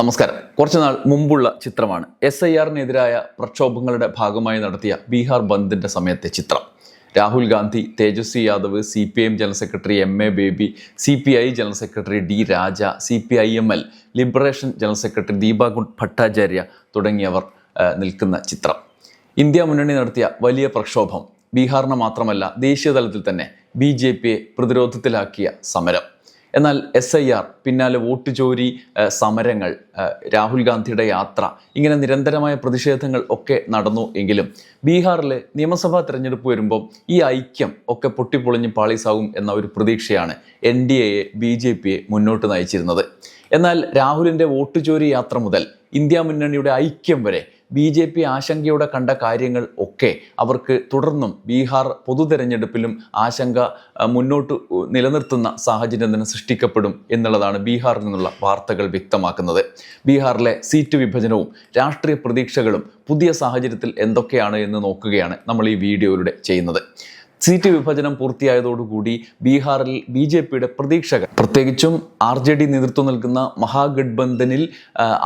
നമസ്കാരം. കുറച്ചുനാൾ മുമ്പുള്ള ചിത്രമാണ്. എസ് ഐ ആറിനെതിരായ പ്രക്ഷോഭങ്ങളുടെ ഭാഗമായി നടത്തിയ ബീഹാർ ബന്ദിന്റെ സമയത്തെ ചിത്രം. Rahul Gandhi Tejashwi Yadav C P M general secretary M A Baby C P I general secretary D Raja C P I M L liberation general secretary ദീപാകുണ്ട് Bhattacharya തുടങ്ങിയവർ നിൽക്കുന്ന ചിത്രം. ഇന്ത്യ മുന്നണി നടത്തിയ വലിയ പ്രക്ഷോഭം ബീഹാറിന് മാത്രമല്ല ദേശീയ തലത്തിൽ തന്നെ ബി ജെ പിയെ പ്രതിരോധത്തിലാക്കിയ സമരം. എന്നാൽ എസ് ഐ ആർ പിന്നാലെ വോട്ട് ചോരി സമരങ്ങൾ രാഹുൽ ഗാന്ധിയുടെ യാത്ര ഇങ്ങനെ നിരന്തരമായ പ്രതിഷേധങ്ങൾ ഒക്കെ നടന്നു എങ്കിലും ബീഹാറിലെ നിയമസഭാ തെരഞ്ഞെടുപ്പ് വരുമ്പോൾ ഈ ഐക്യം ഒക്കെ പൊട്ടിപ്പൊളിഞ്ഞ് പാളീസാകും എന്ന ഒരു പ്രതീക്ഷയാണ് എൻ ഡി എയെ ബി ജെ പിയെ മുന്നോട്ട് നയിച്ചിരുന്നത്. എന്നാൽ രാഹുലിന്റെ വോട്ട് ചോരി യാത്ര മുതൽ ഇന്ത്യ മുന്നണിയുടെ ഐക്യം വരെ ബി ജെ പി ആശങ്കയോടെ കണ്ട കാര്യങ്ങൾ ഒക്കെ അവർക്ക് തുടർന്നും ബീഹാർ പൊതു തെരഞ്ഞെടുപ്പിലും ആശങ്ക മുന്നോട്ട് നിലനിർത്തുന്ന സാഹചര്യം തന്നെ സൃഷ്ടിക്കപ്പെടും എന്നുള്ളതാണ് ബീഹാറിൽ നിന്നുള്ള വാർത്തകൾ വ്യക്തമാക്കുന്നത്. ബീഹാറിലെ സീറ്റ് വിഭജനവും രാഷ്ട്രീയ പ്രതീക്ഷകളും പുതിയ സാഹചര്യത്തിൽ എന്തൊക്കെയാണ് എന്ന് നോക്കുകയാണ് നമ്മൾ ഈ വീഡിയോയിലൂടെ ചെയ്യുന്നത്. സീറ്റ് വിഭജനം പൂർത്തിയായതോടുകൂടി ബീഹാറിൽ ബി ജെ പിയുടെ പ്രതീക്ഷകൾ. പ്രത്യേകിച്ചും ആർ ജെ ഡി നേതൃത്വം നൽകുന്ന മഹാഗഡ്ബന്ധനിൽ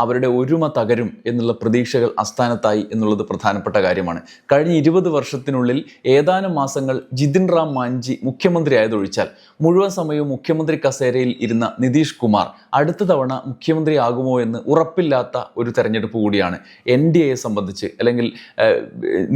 അവരുടെ ഒരുമ തകരും എന്നുള്ള പ്രതീക്ഷകൾ അസ്ഥാനത്തായി എന്നുള്ളത് പ്രധാനപ്പെട്ട കാര്യമാണ്. കഴിഞ്ഞ ഇരുപത് വർഷത്തിനുള്ളിൽ ഏതാനും മാസങ്ങൾ ജിതിൻ റാം മാഞ്ചി മുഖ്യമന്ത്രി ആയതൊഴിച്ചാൽ മുഴുവൻ സമയവും മുഖ്യമന്ത്രി കസേരയിൽ ഇരുന്ന നിതീഷ് കുമാർ അടുത്ത തവണ മുഖ്യമന്ത്രി ആകുമോ എന്ന് ഉറപ്പില്ലാത്ത ഒരു തെരഞ്ഞെടുപ്പ് കൂടിയാണ് എൻ ഡി എയെ സംബന്ധിച്ച് അല്ലെങ്കിൽ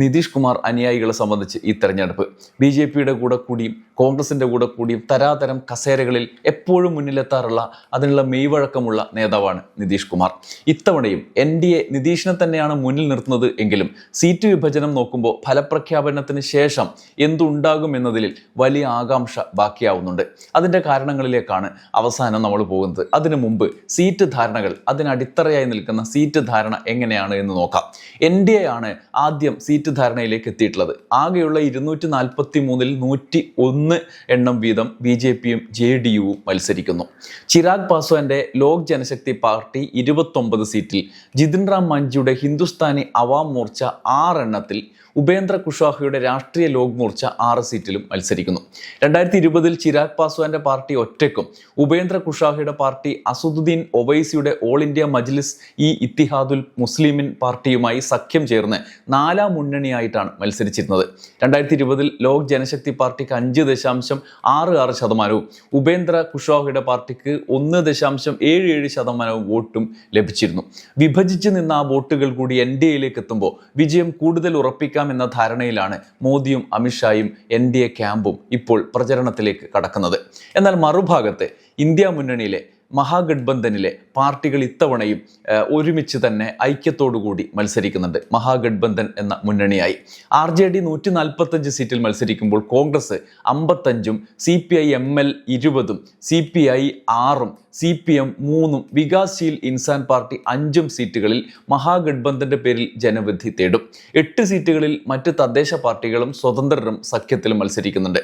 നിതീഷ് കുമാർ അനുയായികളെ സംബന്ധിച്ച് ഈ തെരഞ്ഞെടുപ്പ്. ബി ജെ പിയുടെ കൂടെ കൂടിയും കോൺഗ്രസിന്റെ കൂടെ കൂടിയും തരാതരം കസേരകളിൽ എപ്പോഴും മുന്നിലെത്താറുള്ള അതിനുള്ള മെയ്വഴക്കമുള്ള നേതാവാണ് നിതീഷ് കുമാർ. ഇത്തവണയും എൻ ഡി എ നിതീഷിനെ തന്നെയാണ് മുന്നിൽ നിർത്തുന്നത് എങ്കിലും സീറ്റ് വിഭജനം നോക്കുമ്പോൾ ഫലപ്രഖ്യാപനത്തിന് ശേഷം എന്തുണ്ടാകും എന്നതിൽ വലിയ ആകാംക്ഷ ബാക്കിയാവുന്നുണ്ട്. അതിന്റെ കാരണങ്ങളിലേക്കാണ് അവസാനം നമ്മൾ പോകുന്നത്. അതിനു മുമ്പ് സീറ്റ് ധാരണകൾ അതിനടിത്തറയായി നിൽക്കുന്ന സീറ്റ് ധാരണ എങ്ങനെയാണ് എന്ന് നോക്കാം. എൻ ഡി എ ആണ് ആദ്യം സീറ്റ് ധാരണയിലേക്ക് എത്തിയിട്ടുള്ളത്. ആകെയുള്ള ഇരുന്നൂറ്റി നാൽപ്പത്തി മൂന്നിൽ നൂറ്റി ഒന്ന് എണ്ണം വീതം ബി ജെ പിയും ജെ ഡി യുവും മത്സരിക്കുന്നു. ചിരാഗ് പാസ്വാന്റെ ലോക് ജനശക്തി പാർട്ടി ഇരുപത്തൊമ്പത് സീറ്റിൽ ജിതിൻ റാം മഞ്ജിയുടെ ഹിന്ദുസ്ഥാനി അവാം മോർച്ച ആറെണ്ണത്തിൽ ഉപേന്ദ്ര കുഷാഹയുടെ രാഷ്ട്രീയ ലോക് മോർച്ച ആറ് സീറ്റിലും മത്സരിക്കുന്നു. രണ്ടായിരത്തി ഇരുപതിൽ ചിരാഗ് പാസ്വാന്റെ പാർട്ടി ഒറ്റയ്ക്കും ഉപേന്ദ്ര കുഷാഹയുടെ പാർട്ടി അസുദുദ്ദീൻ ഒവൈസിയുടെ ഓൾ ഇന്ത്യ മജ്ലിസ് ഇ ഇത്തിഹാദുൽ മുസ്ലിമിൻ പാർട്ടിയുമായി സഖ്യം ചേർന്ന് നാലാം മുന്നണിയായിട്ടാണ് മത്സരിച്ചിരുന്നത്. രണ്ടായിരത്തി ഇരുപതിൽ ലോക് ജനശക്തി പാർട്ടിക്ക് അഞ്ച് ദശാംശം ആറ് ആറ് ശതമാനവും. ഉപേന്ദ്ര കുഷാഹയുടെ പാർട്ടിക്ക് ഒന്ന് ദശാംശം ഏഴ് ഏഴ് ശതമാനവും വോട്ടും ലഭിച്ചിരുന്നു. വിഭജിച്ച് നിന്ന ആ വോട്ടുകൾ കൂടി എൻ ഡി എയിലേക്ക് എത്തുമ്പോൾ വിജയം കൂടുതൽ ഉറപ്പിക്കാം എന്ന ധാരണയിലാണ് മോദിയും അമിത്ഷായും എൻ ഡി എ ക്യാമ്പും ഇപ്പോൾ പ്രചരണത്തിലേക്ക് കടക്കുന്നത്. എന്നാൽ മറുഭാഗത്ത് ഇന്ത്യ മുന്നണിയിലെ മഹാഗഡ്ബന്ധനിലെ പാർട്ടികൾ ഇത്തവണയും ഒരുമിച്ച് തന്നെ ഐക്യത്തോടുകൂടി മത്സരിക്കുന്നുണ്ട്. മഹാഗഡ്ബന്ധൻ എന്ന മുന്നണിയായി. ആർ ജെ ഡി നൂറ്റി നാൽപ്പത്തഞ്ച് സീറ്റിൽ മത്സരിക്കുമ്പോൾ Congress അമ്പത്തഞ്ചും C P I M L ഇരുപതും സി പി ഐ ആറും സി പി എം മൂന്നും വികാസ്ശീൽ ഇൻസാൻ പാർട്ടി അഞ്ചും സീറ്റുകളിൽ മഹാഗഡ്ബന്ധന്റെ പേരിൽ ജനവിധി തേടും. എട്ട് സീറ്റുകളിൽ മറ്റ് തദ്ദേശ പാർട്ടികളും സ്വതന്ത്രരും സഖ്യത്തിലും മത്സരിക്കുന്നുണ്ട്.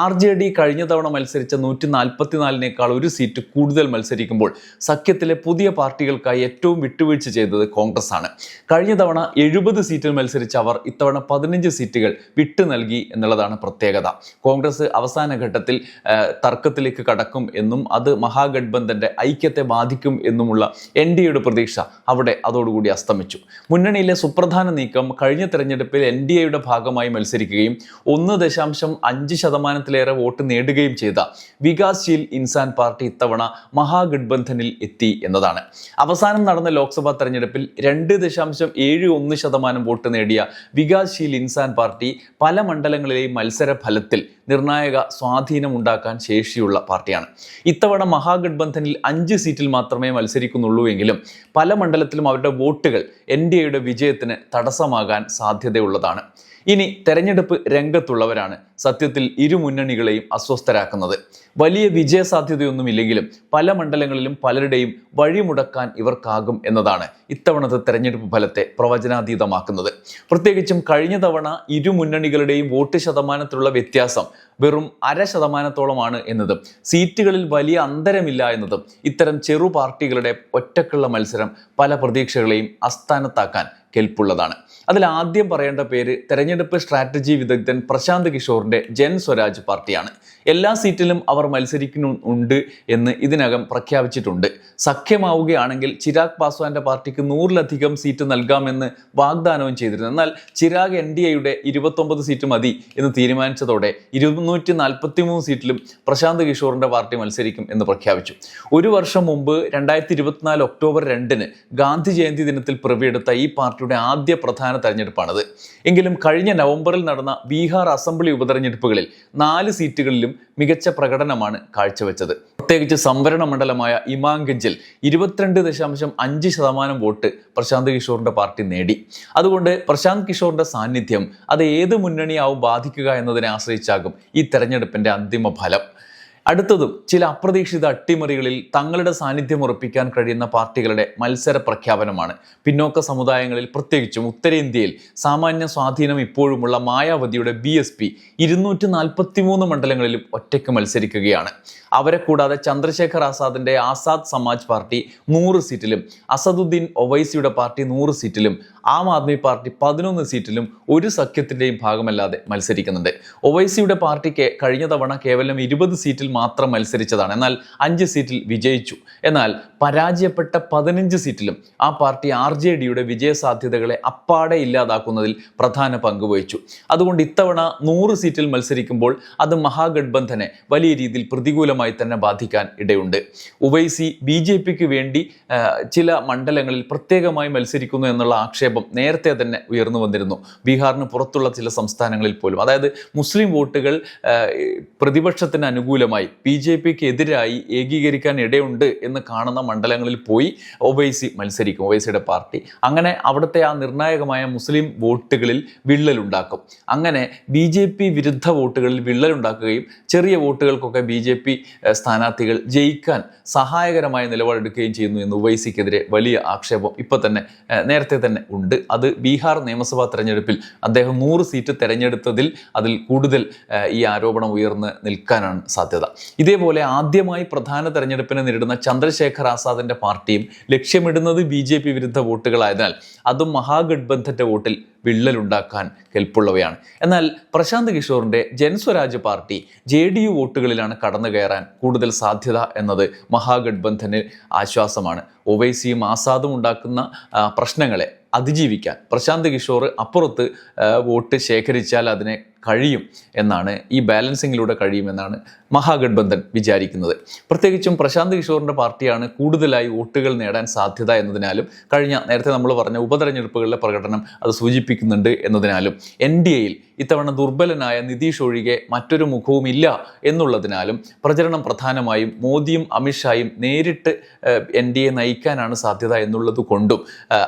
ആർ ജെ ഡി കഴിഞ്ഞ തവണ മത്സരിച്ച നൂറ്റി നാൽപ്പത്തിനാലിനേക്കാൾ ഒരു സീറ്റ് കൂടുതൽ മത്സരിക്കുമ്പോൾ സഖ്യത്തിലെ പുതിയ പാർട്ടികൾക്കായി ഏറ്റവും വിട്ടുവീഴ്ച ചെയ്തത് കോൺഗ്രസ് ആണ് കഴിഞ്ഞ തവണ എഴുപത് സീറ്റിൽ മത്സരിച്ച അവർ ഇത്തവണ പതിനഞ്ച് സീറ്റുകൾ വിട്ടു നൽകി എന്നുള്ളതാണ് പ്രത്യേകത. കോൺഗ്രസ് അവസാന ഘട്ടത്തിൽ തർക്കത്തിലേക്ക് കടക്കും എന്നും അത് മഹാഗഡ്ബന്ധന്റെ ഐക്യത്തെ ബാധിക്കും എന്നുമുള്ള എൻ ഡി എയുടെ പ്രതീക്ഷ അവിടെ അതോടുകൂടി അസ്തമിച്ചു. മുന്നണിയിലെ സുപ്രധാന നീക്കം കഴിഞ്ഞ തെരഞ്ഞെടുപ്പിൽ എൻ ഡി എയുടെ ഭാഗമായി മത്സരിക്കുകയും ഒന്ന് ദശാംശം അഞ്ച് ശതമാനത്തിലേറെ വോട്ട് നേടുകയും ചെയ്ത വികാസ്ശീൽ ഇൻസാൻ പാർട്ടി ഇത്തവണ മഹാഗഡ്ബന്ധനിൽ എത്തി എന്നതാണ്. അവസാനം നടന്ന ലോക്സഭാ തെരഞ്ഞെടുപ്പിൽ രണ്ട് ദശാംശം ഏഴ് ഒന്ന് ശതമാനം വോട്ട് നേടിയ വികാസ്ശീൽ ഇൻസാൻ പാർട്ടി പല മണ്ഡലങ്ങളിലെയും മത്സര ഫലത്തിൽ നിർണായക സ്വാധീനമുണ്ടാക്കാൻ ശേഷിയുള്ള പാർട്ടിയാണ്. ഇത്തവണ മഹാഗഡ്ബന്ധനിൽ അഞ്ച് സീറ്റിൽ മാത്രമേ മത്സരിക്കുന്നുള്ളൂ എങ്കിലും പല മണ്ഡലത്തിലും അവരുടെ വോട്ടുകൾ എൻ ഡി എയുടെ വിജയത്തിന് തടസ്സമാകാൻ സാധ്യതയുള്ളതാണ്. ഇനി തെരഞ്ഞെടുപ്പ് രംഗത്തുള്ളവരാണ് സത്യത്തിൽ ഇരു മുന്നണികളെയും അസ്വസ്ഥരാക്കുന്നത്. വലിയ വിജയ സാധ്യതയൊന്നുമില്ലെങ്കിലും പല മണ്ഡലങ്ങളിലും പലരുടെയും വഴിമുടക്കാൻ ഇവർക്കാകും എന്നതാണ് ഇത്തവണത്തെ തെരഞ്ഞെടുപ്പ് ഫലത്തെ പ്രവചനാതീതമാക്കുന്നത്. പ്രത്യേകിച്ചും കഴിഞ്ഞ തവണ ഇരു മുന്നണികളുടെയും വോട്ട് ശതമാനത്തിലുള്ള വ്യത്യാസം വെറും അര ശതമാനത്തോളമാണ് എന്നത്. സീറ്റുകളിൽ വലിയ അന്തരമില്ല എന്നതും. ഇത്തരം ചെറു പാർട്ടികളുടെ ഒറ്റക്കുള്ള മത്സരം പല പ്രതീക്ഷകളെയും അസ്ഥാനത്താക്കാൻ കെൽപ്പുള്ളതാണ്. അതിൽ ആദ്യം പറയേണ്ട പേര് തെരഞ്ഞെടുപ്പ് സ്ട്രാറ്റജി വിദഗ്ധൻ പ്രശാന്ത് കിഷോറിന്റെ ജൻ സ്വരാജ് പാർട്ടിയാണ്. എല്ലാ സീറ്റിലും അവർ മത്സരിക്കുന്നുണ്ട് എന്ന് ഇതിനകം പ്രഖ്യാപിച്ചിട്ടുണ്ട്. സഖ്യമാവുകയാണെങ്കിൽ ചിരാഗ് പാസ്വാന്റെ പാർട്ടിക്ക് നൂറിലധികം സീറ്റ് നൽകാമെന്ന് വാഗ്ദാനവും ചെയ്തിരുന്നു. എന്നാൽ ചിരാഗ് എൻ ഡി എയുടെ ഇരുപത്തൊമ്പത് സീറ്റ് മതി എന്ന് തീരുമാനിച്ചതോടെ ഇരുന്നൂറ്റി നാൽപ്പത്തി മൂന്ന് സീറ്റിലും പ്രശാന്ത് കിഷോറിന്റെ പാർട്ടി മത്സരിക്കും എന്ന് പ്രഖ്യാപിച്ചു. ഒരു വർഷം മുമ്പ് രണ്ടായിരത്തി ഇരുപത്തിനാല് ഒക്ടോബർ രണ്ടിന് ഗാന്ധി ജയന്തി ദിനത്തിൽ പിറവിയെടുത്ത ഈ പാർട്ടിയുടെ ആദ്യ പ്രധാന തെരഞ്ഞെടുപ്പാണത്. എങ്കിലും കഴിഞ്ഞ നവംബറിൽ നടന്ന ബീഹാർ അസംബ്ലി ഉപതെരഞ്ഞെടുപ്പുകളിൽ നാല് സീറ്റുകളിലും മികച്ച പ്രകടനമാണ് കാഴ്ചവെച്ചത്. പ്രത്യേകിച്ച് സംവരണ മണ്ഡലമായ ഇമാംഗഞ്ചിൽ ഇരുപത്തിരണ്ട് ദശാംശം അഞ്ച് ശതമാനം വോട്ട് പ്രശാന്ത് കിഷോറിന്റെ പാർട്ടി നേടി. അതുകൊണ്ട് പ്രശാന്ത് കിഷോറിന്റെ സാന്നിധ്യം അത് ഏത് മുന്നണിയാവും ബാധിക്കുക എന്നതിനെ ആശ്രയിച്ചാകും ഈ തെരഞ്ഞെടുപ്പിന്റെ അന്തിമ ഫലം. അടുത്തതും ചില അപ്രതീക്ഷിത അട്ടിമറികളിൽ തങ്ങളുടെ സാന്നിധ്യം ഉറപ്പിക്കാൻ കഴിയുന്ന പാർട്ടികളുടെ മത്സര പ്രഖ്യാപനമാണ്. പിന്നോക്ക സമുദായങ്ങളിൽ പ്രത്യേകിച്ചും ഉത്തരേന്ത്യയിൽ സാമാന്യ സ്വാധീനം ഇപ്പോഴുമുള്ള മായാവതിയുടെ ബി എസ് പി ഇരുന്നൂറ്റി മണ്ഡലങ്ങളിലും ഒറ്റയ്ക്ക് മത്സരിക്കുകയാണ്. അവരെ കൂടാതെ ചന്ദ്രശേഖർ ആസാദിന്റെ ആസാദ് സമാജ് പാർട്ടി നൂറ് സീറ്റിലും അസദുദ്ദീൻ ഒവൈസിയുടെ പാർട്ടി നൂറ് സീറ്റിലും ആം ആദ്മി പാർട്ടി പതിനൊന്ന് സീറ്റിലും ഒരു സഖ്യത്തിന്റെയും ഭാഗമല്ലാതെ മത്സരിക്കുന്നുണ്ട്. ഒവൈസിയുടെ പാർട്ടിക്ക് കഴിഞ്ഞ തവണ കേവലം ഇരുപത് സീറ്റിൽ മാത്രം മത്സരിച്ചതാണ്. എന്നാൽ അഞ്ച് സീറ്റിൽ വിജയിച്ചു. എന്നാൽ പരാജയപ്പെട്ട പതിനഞ്ച് സീറ്റിലും ആ പാർട്ടി ആർ ജെ ഡിയുടെ വിജയ സാധ്യതകളെ അപ്പാടെ ഇല്ലാതാക്കുന്നതിൽ പ്രധാന പങ്ക് വഹിച്ചു. അതുകൊണ്ട് ഇത്തവണ നൂറ് സീറ്റിൽ മത്സരിക്കുമ്പോൾ അത് മഹാഗഡ്ബന്ധനെ വലിയ രീതിയിൽ പ്രതികൂലമായി തന്നെ ബാധിക്കാൻ ഇടയുണ്ട്. ഉവൈസി ബി ജെ പിക്ക് വേണ്ടി ചില മണ്ഡലങ്ങളിൽ പ്രത്യേകമായി മത്സരിക്കുന്നു എന്നുള്ള ആക്ഷേപം നേരത്തെ തന്നെ ഉയർന്നു വന്നിരുന്നു. ബീഹാറിന് പുറത്തുള്ള ചില സംസ്ഥാനങ്ങളിൽ പോലും. അതായത് മുസ്ലിം വോട്ടുകൾ പ്രതിപക്ഷത്തിന് അനുകൂലമായി ബി ജെ പിക്ക് എതിരായി ഏകീകരിക്കാൻ ഇടയുണ്ട് എന്ന് കാണുന്ന മണ്ഡലങ്ങളിൽ പോയി ഒവൈസി മത്സരിക്കും ഒവൈസിയുടെ പാർട്ടി. അങ്ങനെ അവിടുത്തെ ആ നിർണായകമായ മുസ്ലിം വോട്ടുകളിൽ വിള്ളലുണ്ടാക്കും. അങ്ങനെ ബി ജെ പി വിരുദ്ധ വോട്ടുകളിൽ വിള്ളലുണ്ടാക്കുകയും ചെറിയ വോട്ടുകൾക്കൊക്കെ ബി ജെ പി സ്ഥാനാർത്ഥികൾ ജയിക്കാൻ സഹായകരമായ നിലപാടെടുക്കുകയും ചെയ്യുന്നു എന്ന് ഉവൈസിക്കെതിരെ വലിയ ആക്ഷേപം ഇപ്പം തന്നെ നേരത്തെ തന്നെ ഉണ്ട്. അത് ബീഹാർ നിയമസഭാ തെരഞ്ഞെടുപ്പിൽ അദ്ദേഹം നൂറ് സീറ്റ് തെരഞ്ഞെടുത്തതിൽ അതിൽ കൂടുതൽ ഈ ആരോപണം ഉയർന്ന് നിൽക്കാനാണ് സാധ്യത. ഇതേപോലെ ആദ്യമായി പ്രധാന തെരഞ്ഞെടുപ്പിനെ നേരിടുന്ന ചന്ദ്രശേഖർ ആസാദിന്റെ പാർട്ടിയും ലക്ഷ്യമിടുന്നത് ബി ജെ പി വിരുദ്ധ വോട്ടുകളായതിനാൽ അതും മഹാഗഡ്ബന്ധന്റെ വോട്ടിൽ വിള്ളലുണ്ടാക്കാൻ കെൽപ്പുള്ളവയാണ്. എന്നാൽ Prashant കിഷോറിന്റെ Jan Suraaj party J D U വോട്ടുകളിലാണ് കടന്നു കയറാൻ കൂടുതൽ സാധ്യത എന്നത് മഹാഗഡ്ബന്ധന് ആശ്വാസമാണ്. ഒവൈസിയും ആസാദും ഉണ്ടാക്കുന്ന പ്രശ്നങ്ങളെ അതിജീവിക്കാൻ പ്രശാന്ത് കിഷോർ അപ്പുറത്ത് വോട്ട് ശേഖരിച്ചാൽ അതിനെ കഴിയും എന്നാണ് ഈ ബാലൻസിങ്ങിലൂടെ കഴിയുമെന്നാണ് മഹാഗഡ്ബന്ധൻ വിചാരിക്കുന്നത്. പ്രത്യേകിച്ചും പ്രശാന്ത് കിഷോറിന്റെ പാർട്ടിയാണ് കൂടുതലായി വോട്ടുകൾ നേടാൻ സാധ്യത എന്നതിനാലും കഴിഞ്ഞ നേരത്തെ നമ്മൾ പറഞ്ഞ ഉപതെരഞ്ഞെടുപ്പുകളിലെ പ്രകടനം അത് സൂചിപ്പിക്കുന്നുണ്ട് എന്നതിനാലും എൻ ഡി എയിൽ ഇത്തവണ ദുർബലനായ നിതീഷ് ഒഴികെ മറ്റൊരു മുഖവുമില്ല എന്നുള്ളതിനാലും പ്രചരണം പ്രധാനമായും മോദിയും അമിത്ഷായും നേരിട്ട് എൻ ഡി എ നയിക്കാനാണ് സാധ്യത എന്നുള്ളത് കൊണ്ടും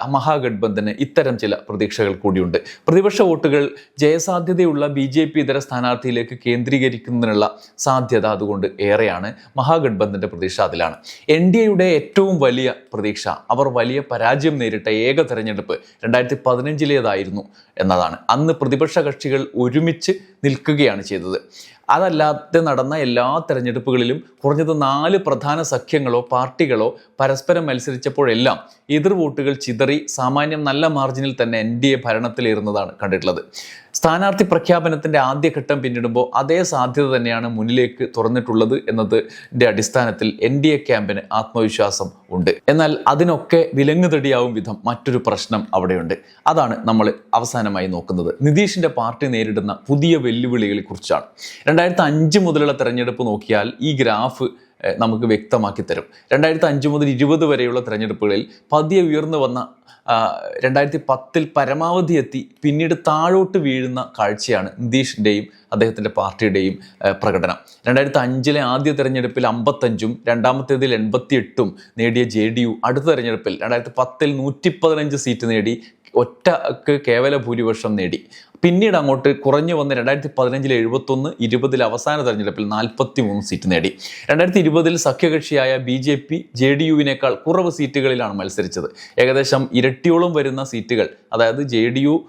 മഹാഗഡ്ബന്ധന് ഇത്തരം ചില പ്രതീക്ഷകൾ കൂടിയുണ്ട്. പ്രതിപക്ഷ വോട്ടുകൾ ജയസാധ്യതയുള്ള ബി ജെ പി ഇതര സ്ഥാനാർത്ഥിയിലേക്ക് കേന്ദ്രീകരിക്കുന്നതിനുള്ള സാധ്യത അതുകൊണ്ട് ഏറെയാണ്. മഹാഗഡ്ബന്ധന്റെ പ്രതീക്ഷ അതിലാണ്. എൻ ഡി എയുടെ ഏറ്റവും വലിയ പ്രതീക്ഷ അവർ വലിയ പരാജയം നേരിട്ട ഏക തെരഞ്ഞെടുപ്പ് രണ്ടായിരത്തി പതിനഞ്ചിലേതായിരുന്നു എന്നതാണ്. അന്ന് പ്രതിപക്ഷ കക്ഷികൾ ഒരുമിച്ച് നിൽക്കുകയാണ് ചെയ്തത്. അതല്ലാതെ നടന്ന എല്ലാ തെരഞ്ഞെടുപ്പുകളിലും കുറഞ്ഞത് നാല് പ്രധാന സഖ്യങ്ങളോ പാർട്ടികളോ പരസ്പരം മത്സരിച്ചപ്പോഴെല്ലാം എതിർ വോട്ടുകൾ ചിതറി സാമാന്യം നല്ല മാർജിനിൽ തന്നെ എൻ ഡി എ ഭരണത്തിലേറുന്നതാണ് കണ്ടിട്ടുള്ളത്. സ്ഥാനാർത്ഥി പ്രഖ്യാപനത്തിന്റെ ആദ്യഘട്ടം പിന്നിടുമ്പോൾ അതേ സാധ്യത തന്നെയാണ് മുന്നിലേക്ക് തുറന്നിട്ടുള്ളത് എന്നതിന്റെ അടിസ്ഥാനത്തിൽ എൻ ഡി എ ക്യാമ്പിന് ആത്മവിശ്വാസം ഉണ്ട്. എന്നാൽ അതിനൊക്കെ വിലങ്ങുതടിയാവും വിധം മറ്റൊരു പ്രശ്നം അവിടെയുണ്ട്. അതാണ് നമ്മൾ അവസാനമായി നോക്കുന്നത്. നിതീഷിന്റെ പാർട്ടി നേരിടുന്ന പുതിയ വെല്ലുവിളികളെ കുറിച്ചാണ് രണ്ടായിരത്തി അഞ്ച് മുതലുള്ള തെരഞ്ഞെടുപ്പ് നോക്കിയാൽ ഈ ഗ്രാഫ് നമുക്ക് വ്യക്തമാക്കി തരും. രണ്ടായിരത്തി അഞ്ച് മുതൽ ഇരുപത് വരെയുള്ള തെരഞ്ഞെടുപ്പുകളിൽ പതിയെ ഉയർന്നു വന്ന രണ്ടായിരത്തി പത്തിൽ പരമാവധി എത്തി പിന്നീട് താഴോട്ട് വീഴുന്ന കാഴ്ചയാണ് നിതീഷിന്റെയും അദ്ദേഹത്തിന്റെ പാർട്ടിയുടെയും പ്രകടനം. രണ്ടായിരത്തി അഞ്ചിലെ ആദ്യ തെരഞ്ഞെടുപ്പിൽ അമ്പത്തഞ്ചും രണ്ടാമത്തേതിൽ എൺപത്തി എട്ടും നേടിയ ജെ ഡി യു അടുത്ത തെരഞ്ഞെടുപ്പിൽ രണ്ടായിരത്തി പത്തിൽ നൂറ്റി പതിനഞ്ച് സീറ്റ് നേടി ഒറ്റയ്ക്ക് കേവല ഭൂരിപക്ഷം നേടി. പിന്നീട് അങ്ങോട്ട് കുറഞ്ഞു വന്ന് രണ്ടായിരത്തി പതിനഞ്ചിൽ എഴുപത്തൊന്ന് ഇരുപതിൽ അവസാന തെരഞ്ഞെടുപ്പിൽ നാൽപ്പത്തി മൂന്ന് സീറ്റ് നേടി. രണ്ടായിരത്തി ഇരുപതിൽ സഖ്യകക്ഷിയായ B J P J D യുവിനേക്കാൾ കുറവ് സീറ്റുകളിലാണ് മത്സരിച്ചത്. ഏകദേശം ഇരട്ടിയോളം വരുന്ന സീറ്റുകൾ അതായത് ജെ ഡി യു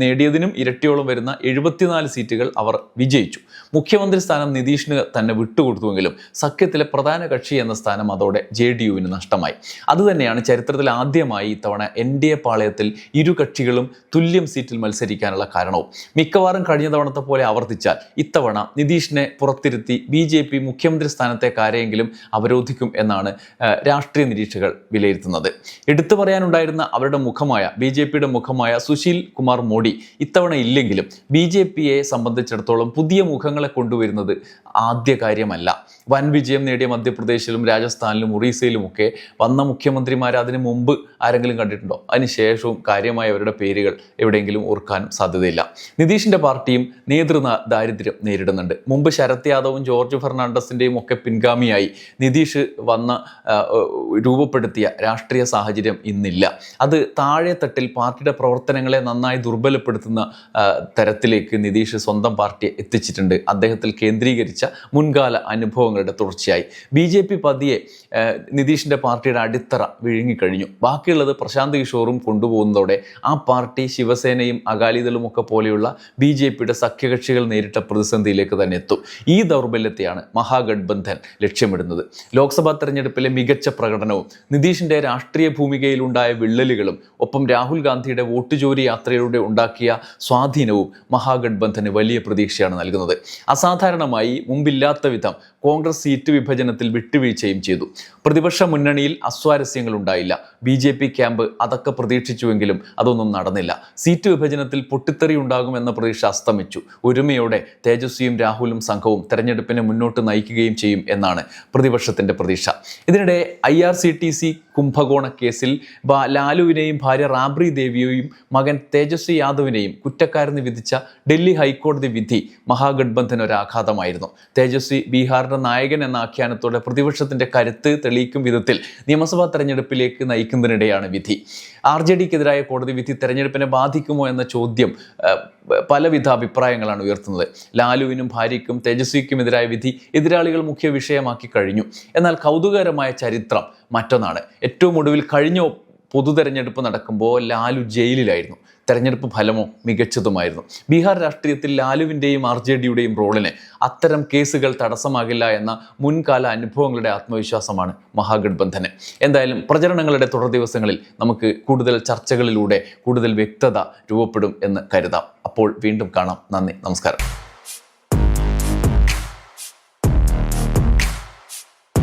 നേടിയതിനും ഇരട്ടിയോളം വരുന്ന എഴുപത്തിനാല് സീറ്റുകൾ അവർ വിജയിച്ചു. മുഖ്യമന്ത്രി സ്ഥാനം നിതീഷിന് തന്നെ വിട്ടുകൊടുത്തുവെങ്കിലും സഖ്യത്തിലെ പ്രധാന കക്ഷി എന്ന സ്ഥാനം അതോടെ ജെ ഡി യുവിന് നഷ്ടമായി. അതുതന്നെയാണ് ചരിത്രത്തിൽ ആദ്യമായി ഇത്തവണ എൻ ഡി എ പാളയത്തിൽ ഇരു കക്ഷികളും തുല്യം സീറ്റിൽ മത്സരിക്കാനുള്ള കാരണവും. മിക്കവാറും കഴിഞ്ഞ തവണത്തെ പോലെ ആവർത്തിച്ചാൽ ഇത്തവണ നിതീഷിനെ പുറത്തിരുത്തി ബി ജെ പി മുഖ്യമന്ത്രി സ്ഥാനത്തെ കാരെങ്കിലും അവരോധിക്കും എന്നാണ് രാഷ്ട്രീയ നിരീക്ഷകർ വിലയിരുത്തുന്നത്. എടുത്തു പറയാനുണ്ടായിരുന്ന അവരുടെ മുഖമായ ബി ജെ പിയുടെ മുഖമായ സുശീൽ കുമാർ മോഡി ഇത്തവണ ഇല്ലെങ്കിലും ബി ജെ പിയെ സംബന്ധിച്ചിടത്തോളം പുതിയ മുഖങ്ങളെ കൊണ്ടുവരുന്നത് ആദ്യ കാര്യമല്ല. വൻ വിജയം നേടിയ മധ്യപ്രദേശിലും രാജസ്ഥാനിലും ഒറീസയിലുമൊക്കെ വന്ന മുഖ്യമന്ത്രിമാർ അതിന് മുമ്പ് ആരെങ്കിലും കണ്ടിട്ടുണ്ടോ? അതിന് ശേഷവും കാര്യമായ അവരുടെ പേരുകൾ എവിടെയെങ്കിലും ഓർക്കാൻ സാധ്യതയില്ല. നിതീഷിന്റെ പാർട്ടിയും നേതൃ ദാരിദ്ര്യം നേരിടുന്നുണ്ട്. മുമ്പ് ശരത് യാദവും ജോർജ് ഫെർണാണ്ടസിന്റെയും ഒക്കെ പിൻഗാമിയായി നിതീഷ് വന്ന രൂപപ്പെടുത്തിയ രാഷ്ട്രീയ സാഹചര്യം ഇന്നില്ല. അത് താഴെത്തട്ടിൽ പാർട്ടിയുടെ പ്രവർത്തനങ്ങളെ നന്നായി ദുർബലപ്പെടുത്തുന്ന തരത്തിലേക്ക് നിതീഷ് സ്വന്തം പാർട്ടിയെ എത്തിച്ചിട്ടുണ്ട്. അദ്ദേഹത്തിൽ കേന്ദ്രീകരിച്ച മുൻകാല അനുഭവങ്ങളുടെ തുടർച്ചയായി. ബി ജെ പി പതിയെ നിതീഷിന്റെ പാർട്ടിയുടെ അടിത്തറ വിഴുങ്ങിക്കഴിഞ്ഞു. ബാക്കിയുള്ളത് പ്രശാന്ത് കിഷോറും കൊണ്ടുപോകുന്നതോടെ ആ പാർട്ടി ശിവസേനയും അകാലിദളും ഒക്കെ പോലെയുള്ള ബി ജെ പിയുടെ സഖ്യകക്ഷികൾ നേരിട്ട പ്രതിസന്ധിയിലേക്ക് തന്നെ എത്തും. ഈ ദൗർബല്യത്തെയാണ് മഹാഗഡ്ബന്ധൻ ലക്ഷ്യമിടുന്നത്. ലോക്സഭാ തെരഞ്ഞെടുപ്പിലെ മികച്ച പ്രകടനവും നിതീഷിന്റെ രാഷ്ട്രീയ ഭൂമികയിലുണ്ടായ വിള്ളലുകളും ഒപ്പം രാഹുൽ ഗാന്ധിയുടെ വോട്ട് ചോരി യാത്രയിലൂടെ ഉണ്ടാക്കിയ സ്വാധീനവും മഹാഗഡ്ബന്ധന് വലിയ പ്രതീക്ഷയാണ് നൽകുന്നത്. അസാധാരണമായി മുമ്പില്ലാത്ത വിധം കോൺഗ്രസ് സീറ്റ് വിഭജനത്തിൽ വിട്ടുവീഴ്ചയും ചെയ്തു. പ്രതിപക്ഷ മുന്നണിയിൽ അസ്വാരസ്യങ്ങൾ ഉണ്ടായില്ല ബി ജെ പി ക്യാമ്പ് അതൊക്കെ പ്രതീക്ഷിച്ചുവെങ്കിലും അതൊന്നും നടന്നില്ല. സീറ്റ് വിഭജനത്തിൽ പൊട്ടിത്തെറി ഉണ്ടാകുമെന്ന പ്രതീക്ഷ അസ്തമിച്ചു. ഒരുമയോടെ തേജസ്വിയും രാഹുലും സംഘവും തെരഞ്ഞെടുപ്പിനെ മുന്നോട്ട് നയിക്കുകയും ചെയ്യും എന്നാണ് പ്രതിപക്ഷത്തിന്റെ പ്രതീക്ഷ. ഇതിനിടെ I R C T C കുംഭകോണ കേസിൽ ലാലുവിനെയും ഭാര്യ റാബ്രി ദേവിയെയും മകൻ തേജസ്വി യാദവിനെയും കുറ്റക്കാരെന്ന് വിധിച്ച ഡൽഹി ഹൈക്കോടതി വിധി മഹാഗഡ്ബന്ധൻ ഒരാഘാതമായിരുന്നു തേജസ്വി തേജസ്വി ബീഹാറിന്റെ നായകൻ എന്ന ആഖ്യാനത്തോടെ പ്രതിപക്ഷത്തിന്റെ കരുത്ത് തെളിയിക്കും വിധത്തിൽ നിയമസഭാ തെരഞ്ഞെടുപ്പിലേക്ക് നയിക്കുന്നതിനിടെയാണ് വിധി. ആർ ജെ ഡിക്കെതിരായ കോടതി വിധി തെരഞ്ഞെടുപ്പിനെ ബാധിക്കുമോ എന്ന ചോദ്യം പലവിധ അഭിപ്രായങ്ങളാണ് ഉയർത്തുന്നത്. ലാലുവിനും ഭാര്യയ്ക്കും തേജസ്വിക്കുമെതിരായ വിധി എതിരാളികൾ മുഖ്യ വിഷയമാക്കി കഴിഞ്ഞു. എന്നാൽ കൗതുകകരമായ ചരിത്രം മറ്റൊന്നാണ്. ഏറ്റവും ഒടുവിൽ കഴിഞ്ഞ പൊതു തെരഞ്ഞെടുപ്പ് നടക്കുമ്പോൾ ലാലു ജയിലിലായിരുന്നു. തെരഞ്ഞെടുപ്പ് ഫലമോ മികച്ചതുമായിരുന്നു. ബീഹാർ രാഷ്ട്രീയത്തിൽ ലാലുവിന്റെയും ആർ ജെ ഡിയുടെയും റോളിന് അത്തരം കേസുകൾ തടസ്സമാകില്ല എന്ന മുൻകാല അനുഭവങ്ങളുടെ ആത്മവിശ്വാസമാണ് മഹാഗഡ്ബന്ധന് എന്തായാലും പ്രചരണങ്ങളുടെ തുടർ ദിവസങ്ങളിൽ നമുക്ക് കൂടുതൽ ചർച്ചകളിലൂടെ കൂടുതൽ വ്യക്തത രൂപപ്പെടും എന്ന് കരുതാം. അപ്പോൾ വീണ്ടും കാണാം. നന്ദി. നമസ്കാരം.